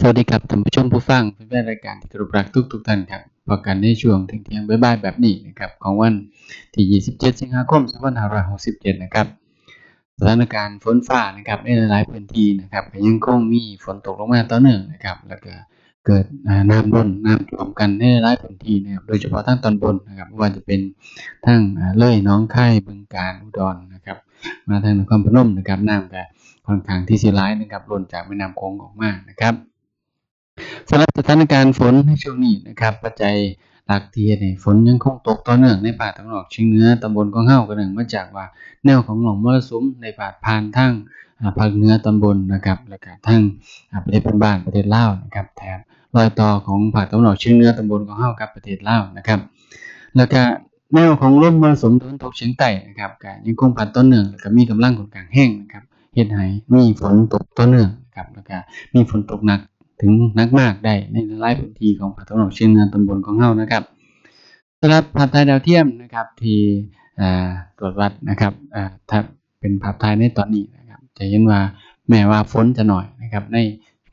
สวัสดีครับท่านผู้ชมผู้ฟังแฟนรายการที่เคารพรักทุกทุกๆท่านครับพบกันในช่วงเที่ยงบ่ายๆแบบนี้นะครับของวันที่ 27 สิงหาคม 2567 นะครับสถานการณ์ฝนฟ้านะครับในหลายๆพื้นที่นะครับยังคงมีฝนตกลงมาต่อเนื่องนะครับ แล้วก็เกิดน้ำล้นน้ำท่วมกันในหลายพื้นที่นะครับโดยเฉพาะทางตอนบนนะครับไม่ว่าจะเป็นทางเลยหนองคายบึงกาฬอุดรนะครับมาทางนครพนมนะครับน้ำก็ค่อนข้างที่สิหลายนะครับล้นจากแม่น้ำโขงออกมานะครับ สำหรับสถานการณ์ฝนในช่วงนี้นะครับ ปัจจัยหลักที่เฮ็ดให้ฝนยังคงตกต่อเนื่องในภาคตะวันออกเฉียงเหนือตำบลของเฮาก็เนื่องมาจากว่าแนวของหล่องมรสุมได้พาดผ่านทางภาคเหนือตอนบนนะครับแล้วก็ทางอ่าประเทศเพื่อนบ้านประเทศลาวนะครับแถบรอยต่อของภาคตะวันออกเฉียงเหนือตำบลของเฮากับประเทศลาวนะครับแล้วก็แนวของลมมรสุมตะวันตกเฉียงใต้นะครับก็ยังคงพัดต่อเนื่องแล้วก็มีกำลังค่อนข้างแรงนะครับเฮ็ดให้มีฝนตกต่อเนื่องนะครับแล้วก็มีฝนตกหนัก ถึงนักมากได้ในหลายพื้นที่ของภาคตะวันออกเฉียงเหนือตอนบนของเฮานะครับสำหรับภาพถ่ายดาวเทียมนะครับที่ตรวจวัดนะครับถ้าเป็นภาพถ่ายในตอนนี้นะครับจะเห็นว่าแม้ว่าฝนจะหน้อยนะครับ ใน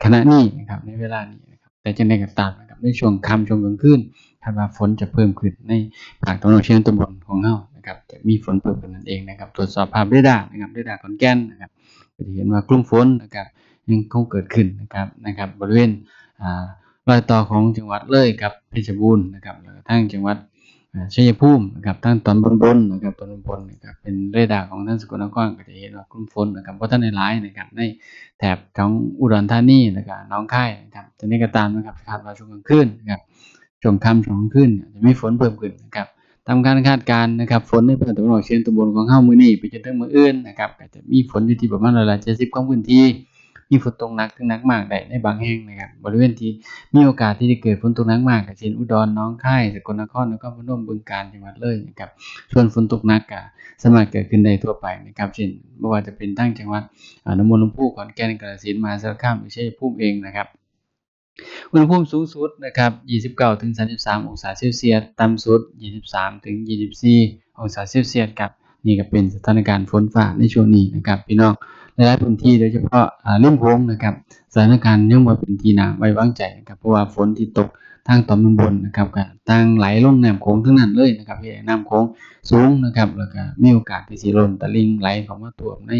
ขณะนี้นะครับในเวลานี้นะครับแต่จังได๋ก็ตามนะครับในช่วงค่ำช่วงกลางคืนคาดว่าฝนจะเพิ่มขึ้นในภาคตะวันออกเฉียงนือตอนบนของเฮานะครับจะมีฝนเพิ่มขึ้นนั่นเองนะครับ ตรวจสอบภาพเรดาร์นะครับเรดาร์ขอนแก่นนะครับจะเห็นว่ากลุ่มฝนนะครับ ยังคงเกิดขึ้นนะครับนะครับ บริเวณรอยต่อของจังหวัดเลยกับเพชรบูรณ์นะครับแล้วก็ทางจังหวัดชัยภูมินะครับทางตอนบนๆนนะครับตอนบนนะครับเป็นเรดาร์ของท่างสกลนครก็จะเห็นว่ากลุ่มฝนนะครับบ่ทันได้หลายนะครับในแถบของอุดรธานีแล้วก็หนองค่ายนะครับจังได๋ก็ตามนะครับคาดว่าช่วงกลางคืนนะครับช่วงค่ำช่วงกลางคืนจะมีฝนเพิ่มขึ้นนะครับตามการคาดการณ์นะครับฝนในภาคตะวันออกเฉียงตะวันของเฮามือนี้ไปจนถึงมืออื่นนะครับก็จะมีฝนอยู่ที่ประมาณร้อยละ70ของพื้นที่ มีฝนตกหนักถึงหนักมากได้ในบางแห่งนะครับบริเวณที่มีโอกาสที่จะเกิดฝนตกหนักมากเช่นอุดรหนองค่ายสกลนครนครพนมบึงกาฬจังหวัดเลยนะครับส่วนฝนตกหนักก็สามารถเกิดขึ้นได้ทั่วไปนะครับเช่นบ่ว่าจะเป็นทั้งจังหวัดอ่าหนองบัวลำพูขอนแก่นกาฬสินธุ์มหาสารคามหรือชัยภูมิเองนะครับอุณหภูมิสูงสุดนะครับ 29-33 องศาเซลเซียส ต่ำสุด 23-24 องศาเซลเซียสครับ นี่ก็เป็นสถานการณ์ฝนฟ้าในช่วงนี้นะครับ พี่น้อง หลายพื้นที่โดยเฉพาะริมโขงนะครับสถานการณ์ยังบ่เป็นที่น่าไว้วางใจนะครับเพราะว่าฝนที่ตกทางตอนบนนะครับก็ต่างไหลลงแน้ำโขงทั้งนั้นเลยนะครับเฮ็ดให้น้ำโขงสูงนะครับแล้วก็มีโอกาสที่สิล้นตะลิงไหลเข้ามาท่วมใน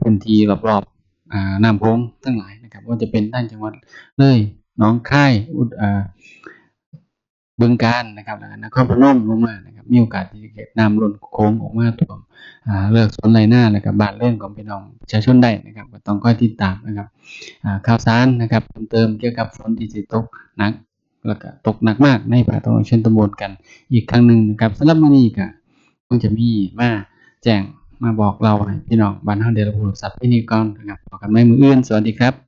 พื้นที่รอบๆน้ำโขงทั้งหลายนะครับว่าจะเป็นทางจังหวัดเลยหนองค่ายอุดบึงกาฬนะครับแล้วก็นครพนมลงมานะครับมีโอกาสที่จะเกิดน้ำล้นโค้งออกมาท่วม เลือกสนไรนาแล้วก็บ้านเรือนของพี่น้องประชาชนได้นะครับก็ต้องค่อยติดตามนะครับข่าวสารนะครับเพิ่มเติมเกี่ยวกับฝนที่สิตกหนักแล้วก็ตกหนักมากในภาคตะวันออกเฉียงตะวันกันอีกครั้งหนึ่งนะครับสำหรับมื้อนี้ก็คงจะมีมาแจ้งมาบอกเราให้พี่น้องบ้านเฮาได้รับรู้ทราบที่นี่ก่อนนะครับพบกันใหม่มื้ออื่นสวัสดีครับ